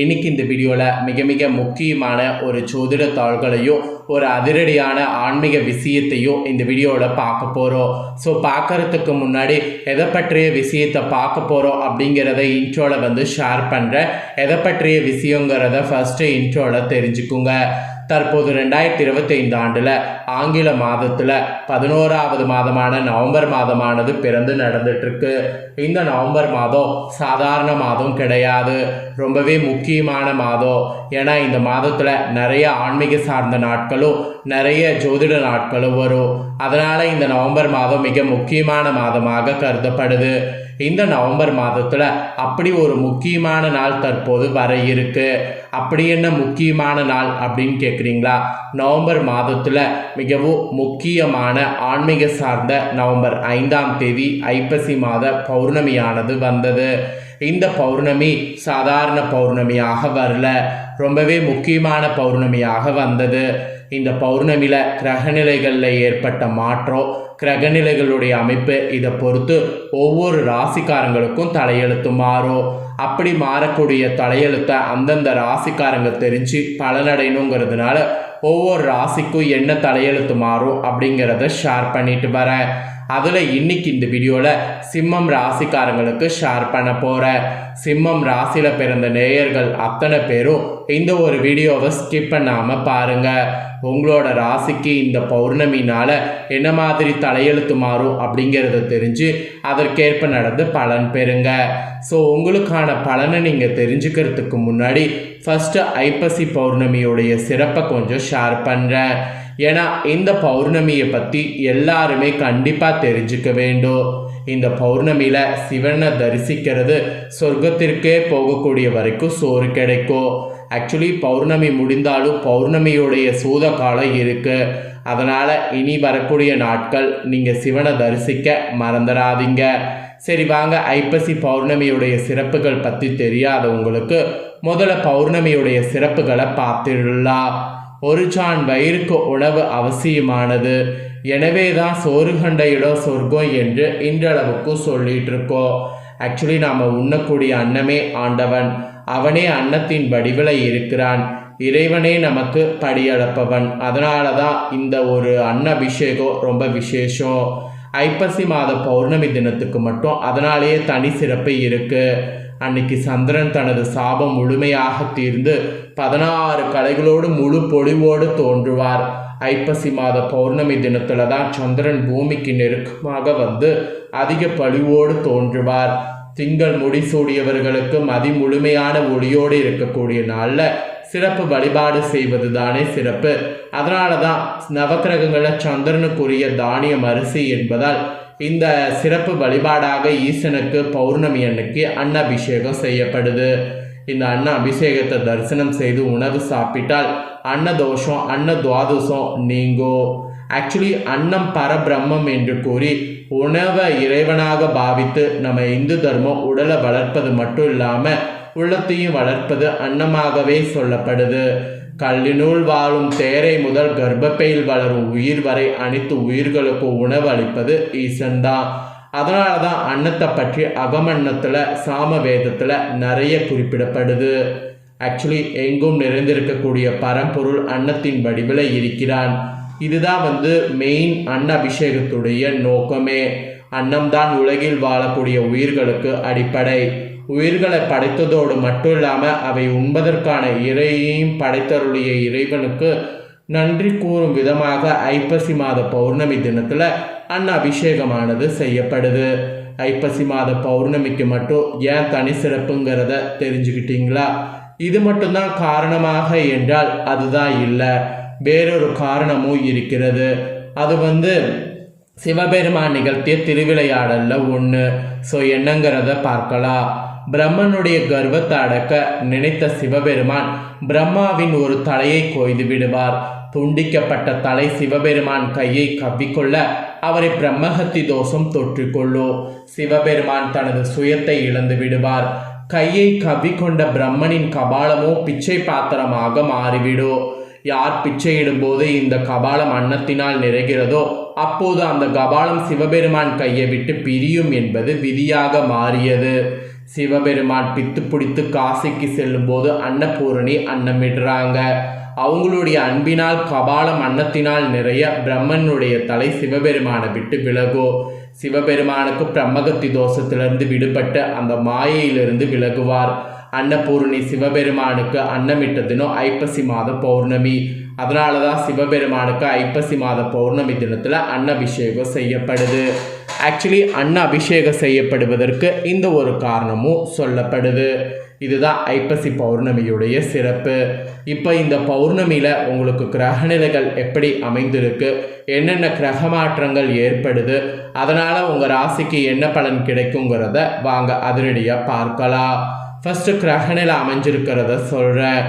இன்னைக்கு இந்த வீடியோவில் மிக மிக முக்கியமான ஒரு ஜோதிட தாள்களையும் ஒரு அதிரடியான ஆன்மீக விஷயத்தையும் இந்த வீடியோவில் பார்க்க போகிறோம் ஸோ பார்க்கறதுக்கு முன்னாடி எதை பற்றிய விஷயத்தை பார்க்க போகிறோம் அப்படிங்கிறத இன்ட்ரோவில் வந்து ஷேர் பண்ணுறேன் எதை பற்றிய விஷயங்கிறத ஃபஸ்ட்டு இன்ட்ரோவில் தெரிஞ்சுக்குங்க. தற்போது ரெண்டாயிரத்தி இருபத்தைந்து ஆண்டில் ஆங்கில மாதத்தில் பதினோராவது மாதமான நவம்பர் மாதமானது பிறந்து நடந்துட்டுருக்கு இந்த நவம்பர் மாதம் சாதாரண மாதம் கிடையாது. ரொம்பவே முக்கியமான மாதம். ஏன்னா இந்த மாதத்தில் நிறைய ஆன்மீக சார்ந்த நாட்களும் நிறைய ஜோதிட நாட்களும் வரும். அதனால் இந்த நவம்பர் மாதம் மிக முக்கியமான மாதமாக கருதப்படுது. இந்த நவம்பர் மாதத்தில் அப்படி ஒரு முக்கியமான நாள் தற்போது வர இருக்கு. அப்படி என்ன முக்கியமான நாள் அப்படின்னு கேட்குறீங்களா நவம்பர் மாதத்தில் மிகவும் முக்கியமான ஆன்மீக சார்ந்த நவம்பர் ஐந்தாம் தேதி ஐப்பசி மாத பௌர்ணமியானது வந்தது. இந்த பௌர்ணமி சாதாரண பௌர்ணமியாக வரல. ரொம்பவே முக்கியமான பௌர்ணமியாக வந்தது. இந்த பௌர்ணமியில் கிரகநிலைகளில் ஏற்பட்ட மாற்றம் கிரகநிலைகளுடைய அமைப்பு இதை பொறுத்து ஒவ்வொரு ராசிக்காரங்களுக்கும் தலையெழுத்து மாறும் அப்படி மாறக்கூடிய தலையெழுத்தை அந்தந்த ராசிக்காரங்க தெரிஞ்சு பலனடையணுங்கிறதுனால ஒவ்வொரு ராசிக்கும் என்ன தலையெழுத்து மாறும் அப்படிங்கிறத ஷேர் பண்ணிட்டு வரேன். அதில் இன்னைக்கு இந்த வீடியோவில் சிம்மம் ராசிக்காரங்களுக்கு ஷேர் பண்ண போகிறேன் சிம்மம் ராசியில் பிறந்த நேயர்கள் அத்தனை பேரும் இந்த ஒரு வீடியோவை ஸ்கிப் பண்ணாமல் பாருங்கள் உங்களோட ராசிக்கு இந்த பௌர்ணமினால் என்ன மாதிரி தலையெழுத்து மாறும் அப்படிங்கிறத தெரிஞ்சு அதற்கேற்ப நடந்து பலன் பெறுங்க. ஸோ உங்களுக்கான பலனை நீங்கள் தெரிஞ்சுக்கிறதுக்கு முன்னாடி ஃபஸ்ட்டு ஐப்பசி பௌர்ணமியுடைய சிறப்பை கொஞ்சம் ஷேர் பண்ணுறேன் ஏன்னா இந்த பௌர்ணமியை பற்றி எல்லாருமே கண்டிப்பாக தெரிஞ்சுக்க வேண்டும். இந்த பௌர்ணமியில் சிவனை தரிசிக்கிறது சொர்க்கத்திற்கே போகக்கூடிய வரைக்கும் சோறு கிடைக்கும். ஆக்சுவலி பௌர்ணமி முடிந்தாலும் பௌர்ணமியுடைய சூத காலம் இருக்குது அதனால் இனி வரக்கூடிய நாட்கள் நீங்கள் சிவனை தரிசிக்க மறந்துடாதீங்க. சரி வாங்க. ஐப்பசி பௌர்ணமியுடைய சிறப்புகள் பற்றி தெரியாதவங்களுக்கு முதல்ல பௌர்ணமியுடைய சிறப்புகளை பார்த்துடலாம். ஒரு சான் வயிறுக்கு உணவு அவசியமானது. எனவே தான் சோறு கண்ட இடம் சொர்க்கம் என்று இன்றளவுக்கு சொல்லிட்டு இருக்கோம். ஆக்சுவலி நாம் உண்ணக்கூடிய அன்னமே ஆண்டவன். அவனே அன்னத்தின் வடிவில் இருக்கிறான். இறைவனே நமக்கு படியளப்பவன் அதனால தான் இந்த ஒரு அன்ன அபிஷேகம் ரொம்ப விசேஷம். ஐப்பசி மாத பௌர்ணமி தினத்துக்கு மட்டும் அதனாலேயே தனி சிறப்பு இருக்குது அன்னைக்கு சந்திரன் தனது சாபம் முழுமையாக தீர்ந்து பதினாறு கலைகளோடு முழு பொழிவோடு தோன்றுவார். ஐப்பசி மாத பௌர்ணமி தினத்தில் தான் சந்திரன் பூமிக்கு நெருக்கமாக வந்து அதிக பழிவோடு தோன்றுவார். திங்கள் முடிசூடியவர்களுக்கும் மதி முழுமையான ஒளியோடு இருக்கக்கூடிய நாளில் சிறப்பு வழிபாடு செய்வது தானே சிறப்பு. அதனால தான் நவக்கிரகங்களில் சந்திரனுக்குரிய தானியம் அரிசி என்பதால் இந்த சிறப்பு வழிபாடாக ஈசனுக்கு பௌர்ணமி அன்னைக்கு அன்னபிஷேகம் செய்யப்படுது. இந்த அன்ன அபிஷேகத்தை தரிசனம் செய்து உணவு சாப்பிட்டால் அன்னதோஷம் அன்ன துவாதசம் நீங்கோ ஆக்சுவலி அன்னம் பரபிரம்மம் என்று கூறி உணவை இறைவனாக பாவித்து நம்ம இந்து தர்மம் உடலை வளர்ப்பது மட்டும் இல்லாமல் உள்ளத்தையும் வளர்ப்பது அன்னமாகவே சொல்லப்படுது. கல்லினுள் வாழும் தேரை முதல் கர்ப்பப்பையில் வளரும் உயிர் வரை அனைத்து உயிர்களுக்கும் உணவு அளிப்பது ஈசன் தான் அதனால தான் அன்னத்தை பற்றி அகமன்னத்தில் சாம வேதத்தில் நிறைய குறிப்பிடப்படுது. ஆக்சுவலி எங்கும் நிறைந்திருக்கக்கூடிய பரம்பொருள் அன்னத்தின் வடிவில் இருக்கிறான். இதுதான் வந்து மெயின் அன்ன அபிஷேகத்துடைய நோக்கமே. அன்னம்தான் உலகில் வாழக்கூடிய உயிர்களுக்கு அடிப்படை. உயிர்களை படைத்ததோடு மட்டும் இல்லாமல் அவை உண்பதற்கான இறையையும் படைத்தருடைய இறைவனுக்கு நன்றி கூறும் விதமாக ஐப்பசி மாத பௌர்ணமி தினத்தில் அன்ன அபிஷேகமானது செய்யப்படுது. ஐப்பசி மாத பௌர்ணமிக்கு மட்டும் ஏன் தனி சிறப்புங்கிறத தெரிஞ்சுக்கிட்டீங்களா? இது மட்டும்தான் காரணமாக என்றால் அதுதான் இல்லை. வேறொரு காரணமும் இருக்கிறது. அது வந்து சிவபெருமான் நிகழ்த்திய திருவிளையாடலில் ஒன்று ஸோ என்னங்கிறத பார்க்கலாம். பிரம்மனுடைய கர்வத்தை அடக்க நினைத்த சிவபெருமான் பிரம்மாவின் ஒரு தலையை கொய்து விடுவார். துண்டிக்கப்பட்ட தலை சிவபெருமான் கையை கவ்விக்கொள்ள அவரை பிரம்மஹத்தி தோஷம் தொற்றிக்கொள்ளும். சிவபெருமான் தனது சுயத்தை இழந்து விடுவார். கையை கவ்விக்கொண்ட பிரம்மனின் கபாலமோ பிச்சை பாத்திரமாக மாறிவிடும். யார் பிச்சையிடும்போது இந்த கபாலம் அன்னத்தினால் நிறைகிறதோ அப்போது அந்த கபாலம் சிவபெருமான் கையை விட்டு பிரியும் என்பது விதியாக மாறியது. சிவபெருமான் பித்து பிடித்து காசிக்கு செல்லும்போது அன்னபூரணி அன்னமிடுறாங்க. அவங்களுடைய அன்பினால் கபாலம் அன்னத்தினால் நிறைய பிரம்மனுடைய தலை சிவபெருமானை விட்டு விலகும் சிவபெருமானுக்கு பிரம்மகத்தி தோஷத்திலிருந்து விடுபட்டு அந்த மாயையிலிருந்து விலகுவார். அன்னபூர்ணி சிவபெருமானுக்கு அன்னமிட்ட தினம் ஐப்பசி மாத பௌர்ணமி. அதனால தான் சிவபெருமானுக்கு ஐப்பசி மாத பௌர்ணமி தினத்தில் அன்னபிஷேகம் செய்யப்படுது. ஆக்சுவலி அன்ன அபிஷேகம் செய்யப்படுவதற்கு இந்த ஒரு காரணமும் சொல்லப்படுது. இதுதான் ஐப்பசி பௌர்ணமியுடைய சிறப்பு. இப்போ இந்த பௌர்ணமியில் உங்களுக்கு கிரகநிலைகள் எப்படி அமைந்திருக்கு என்னென்ன கிரக மாற்றங்கள் ஏற்படுது அதனால் உங்கள் ராசிக்கு என்ன பலன் கிடைக்குங்கிறத வாங்க அதிரடியாக பார்க்கலாம். ஃபஸ்ட்டு கிரகணில் அமைஞ்சிருக்கிறத. சொல்கிறேன்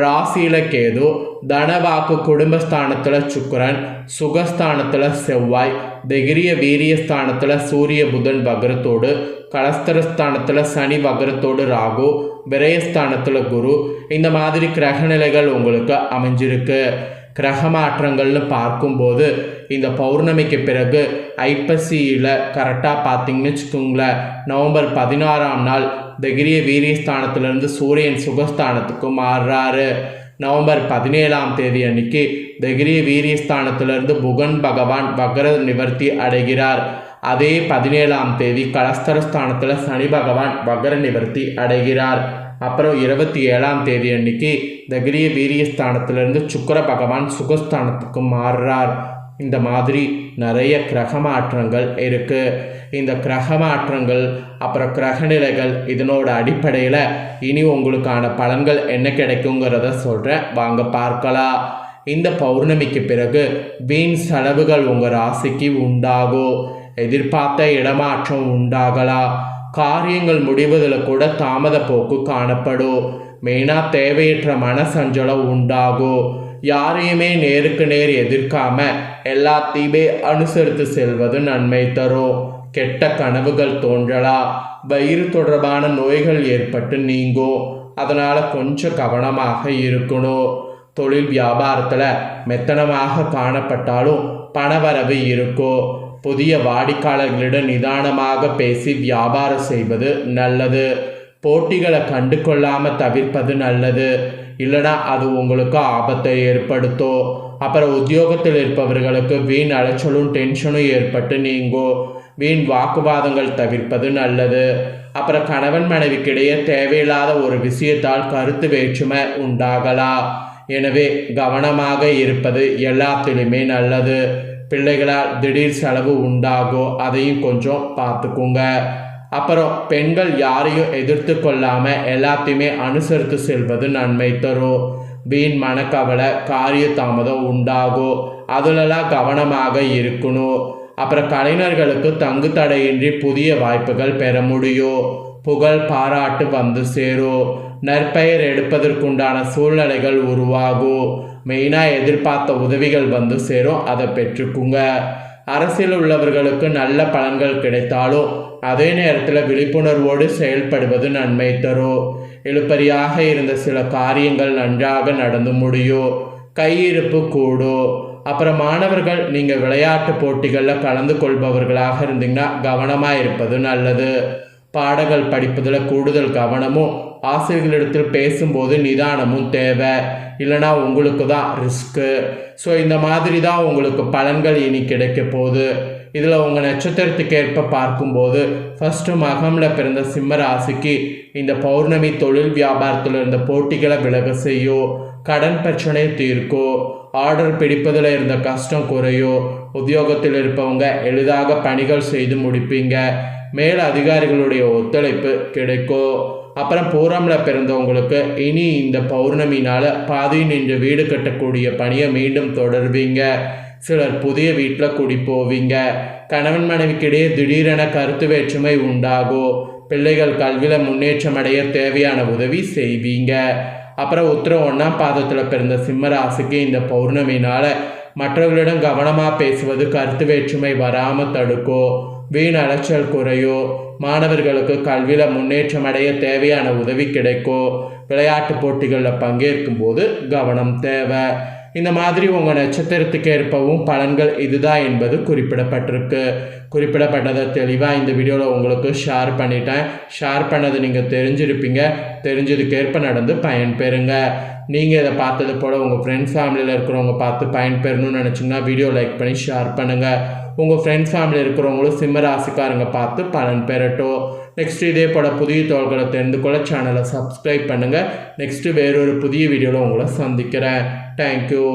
ராசியில் கேது தனவாக்கு குடும்பஸ்தானத்தில் சுக்கரன் சுகஸ்தானத்தில் செவ்வாய் திகிரிய வீரியஸ்தானத்தில் சூரிய புதன் வக்ரத்தோடு கலஸ்தரஸ்தானத்தில் சனி வக்ரத்தோடு ராகு விரயஸ்தானத்தில் குரு இந்த மாதிரி கிரகநிலைகள் உங்களுக்கு அமைஞ்சிருக்கு. கிரக மாற்றங்கள்னு பார்க்கும்போது இந்த பௌர்ணமிக்கு பிறகு ஐப்பசியில் கரெக்டாக பார்த்தீங்கன்னு வச்சுக்கோங்களேன். நவம்பர் பதினாறாம் நாள் திகிரிய வீரியஸ்தானத்திலிருந்து சூரியன் சுகஸ்தானத்துக்கு மாறுறாரு. நவம்பர் பதினேழாம் தேதி அன்னைக்கு திகிரிய வீரியஸ்தானத்திலிருந்து புகன் பகவான் வக்ர நிவர்த்தி அடைகிறார். அதே பதினேழாம் தேதி கலஸ்தரஸ்தானத்தில் சனி பகவான் வக்ர நிவர்த்தி அடைகிறார். அப்புறம் இருபத்தி ஏழாம் தேதி அன்னைக்கு தகிரிய வீரியஸ்தானத்திலிருந்து சுக்கர பகவான் சுகஸ்தானத்துக்கு மாறுறார். இந்த மாதிரி நிறைய கிரக மாற்றங்கள் இருக்குது இந்த கிரக மாற்றங்கள் அப்புறம் கிரகநிலைகள் இதனோட அடிப்படையில் இனி உங்களுக்கான பலன்கள் என்ன கிடைக்குங்கிறத சொல்கிறேன் வாங்க பார்க்கலாம். இந்த பௌர்ணமிக்கு பிறகு வீண் செலவுகள் உங்கள் ராசிக்கு உண்டாகும். எதிர்பார்த்த இடமாற்றம் உண்டாகலாம். காரியங்கள் முடிவதில் கூட தாமத போக்கு காணப்படும். மெயினாக தேவையற்ற மனசஞ்சலம் உண்டாகும். யாரையுமே நேருக்கு நேர் எதிர்க்காம எல்லாத்தையுமே அனுசரித்து செல்வது நன்மை தரும் கெட்ட கனவுகள் தோன்றலாம் வயிறு தொடர்பான நோய்கள் ஏற்பட்டு நீங்கும் அதனால் கொஞ்சம் கவனமாக இருக்கணும் தொழில் வியாபாரத்தில் மெத்தனமாக காணப்பட்டாலும் பணவரவு இருக்கும் புதிய வாடிக்கையாளர்களிடம் நிதானமாக பேசி வியாபாரம் செய்வது நல்லது. போட்டிகளை கண்டு கொள்ளாமல் தவிர்ப்பது நல்லது. இல்லைனா அது உங்களுக்கு ஆபத்தை ஏற்படுத்தும் அப்புறம் உத்தியோகத்தில் இருப்பவர்களுக்கு வீண் அலைச்சலும் டென்ஷனும் ஏற்பட்டு நீங்கும் வீண் வாக்குவாதங்கள் தவிர்ப்பது நல்லது. அப்புறம் கணவன் மனைவிக்கிடையே தேவையில்லாத ஒரு விஷயத்தால் கருத்து வேற்றுமை உண்டாகலாம் எனவே கவனமாக இருப்பது எல்லாத்திலுமே நல்லது. பிள்ளைகளால் திடீர் செலவு உண்டாகும் அதையும் கொஞ்சம் பார்த்துக்குங்க. அப்புறம் பெண்கள் யாரையும் எதிர்த்து கொள்ளாமல் எல்லாத்தையுமே அனுசரித்து செல்வது நன்மை தரும் வீண் மனக்கவலை காரிய தாமதம் உண்டாகும் அதிலெல்லாம் கவனமாக இருக்கணும் அப்புறம் கலைஞர்களுக்கு தங்கு தடையின்றி புதிய வாய்ப்புகள் பெற முடியும் புகழ் பாராட்டு வந்து சேரும் நற்பெயர் எடுப்பதற்குண்டான சூழ்நிலைகள் உருவாகும் மெயினாக எதிர்பார்த்த உதவிகள் வந்து சேரும். அதை பெற்றுக்குங்க. அரசியல் உள்ளவர்களுக்கு நல்ல பலன்கள் கிடைத்தாலும் அதே நேரத்தில் விழிப்புணர்வோடு செயல்படுவது நன்மை தரும் இழுப்பறியாக இருந்த சில காரியங்கள் நன்றாக நடந்து முடியும் கையிருப்பு கூடும் அப்புறம் மாணவர்கள் நீங்கள் விளையாட்டு போட்டிகளில் கலந்து கொள்பவர்களாக இருந்தீங்கன்னா கவனமாக இருப்பது நல்லது. பாடங்கள் படிப்பதில் கூடுதல் கவனமும் ஆசிரியர்களிடத்தில் பேசும்போது நிதானமும் தேவை. இல்லைனா உங்களுக்கு தான் ரிஸ்க்கு ஸோ இந்த மாதிரி தான் உங்களுக்கு பலன்கள் இனி கிடைக்க போகுது. இதில் உங்கள் நட்சத்திரத்துக்கு ஏற்ப பார்க்கும்போது ஃபஸ்ட்டு மகமில் பிறந்த சிம்ம ராசிக்கு இந்த பௌர்ணமி தொழில் வியாபாரத்தில் இருந்த போட்டிகளை விலக செய்யும் கடன் பிரச்சனை தீர்க்கும் ஆர்டர் பிடிப்பதில் இருந்த கஷ்டம் குறையும் உத்தியோகத்தில் இருப்பவங்க எளிதாக பணிகள் செய்து முடிப்பீங்க. மேல் அதிகாரிகளுடைய ஒத்துழைப்பு கிடைக்கும் அப்புறம் பூரமில் பிறந்தவங்களுக்கு இனி இந்த பௌர்ணமினால் பாதி நின்று வீடு கட்டக்கூடிய பணியை மீண்டும் தொடர்வீங்க. சிலர் புதிய வீட்டில் குடி போவீங்க. கணவன் மனைவிக்கிடையே திடீரென கருத்து வேற்றுமை உண்டாகும் பிள்ளைகள் கல்வியில் முன்னேற்றம் அடைய தேவையான உதவி செய்வீங்க. அப்புறம் உத்தர ஒன்றாம் பாதத்தில் பிறந்த சிம்ம ராசிக்கு இந்த பௌர்ணமினால் மற்றவர்களிடம் கவனமாக பேசுவது கருத்து வேற்றுமை வராமல் தடுக்கும் வீண் அலைச்சல் குறையோ மாணவர்களுக்கு கல்வியில் முன்னேற்றம் அடைய தேவையான உதவி கிடைக்கும் விளையாட்டு போட்டிகளில் பங்கேற்கும் போது கவனம் தேவை. இந்த மாதிரி உங்கள் நட்சத்திரத்துக்கு ஏற்பவும் பலன்கள் இதுதான் என்பது குறிப்பிடப்பட்டிருக்கு. குறிப்பிடப்பட்டதை தெளிவாக இந்த வீடியோவில் உங்களுக்கு ஷேர் பண்ணிட்டேன். ஷேர் பண்ணது நீங்கள் தெரிஞ்சிருப்பீங்க. தெரிஞ்சதுக்கேற்ப நடந்து பயன்பெறுங்க. நீங்கள் இதை பார்த்தது போல் உங்கள் ஃப்ரெண்ட்ஸ் ஃபேமிலியில் இருக்கிறவங்க பார்த்து பயன்பெறணும்னு நினச்சிங்கன்னா வீடியோ லைக் பண்ணி ஷேர் பண்ணுங்கள் உங்கள் ஃப்ரெண்ட்ஸ் ஃபேமிலி இருக்கிறவங்களும் சிம்ம ராசிக்காரங்க பார்த்து பலன் பெறட்டும். நெக்ஸ்ட் இதே போல் புதிய தோள்களை தெரிந்து கொள்ள சேனலை சப்ஸ்கிரைப் பண்ணுங்கள் நெக்ஸ்ட்டு வேறொரு புதிய வீடியோவில் உங்களை சந்திக்கிறேன். தேங்க்யூ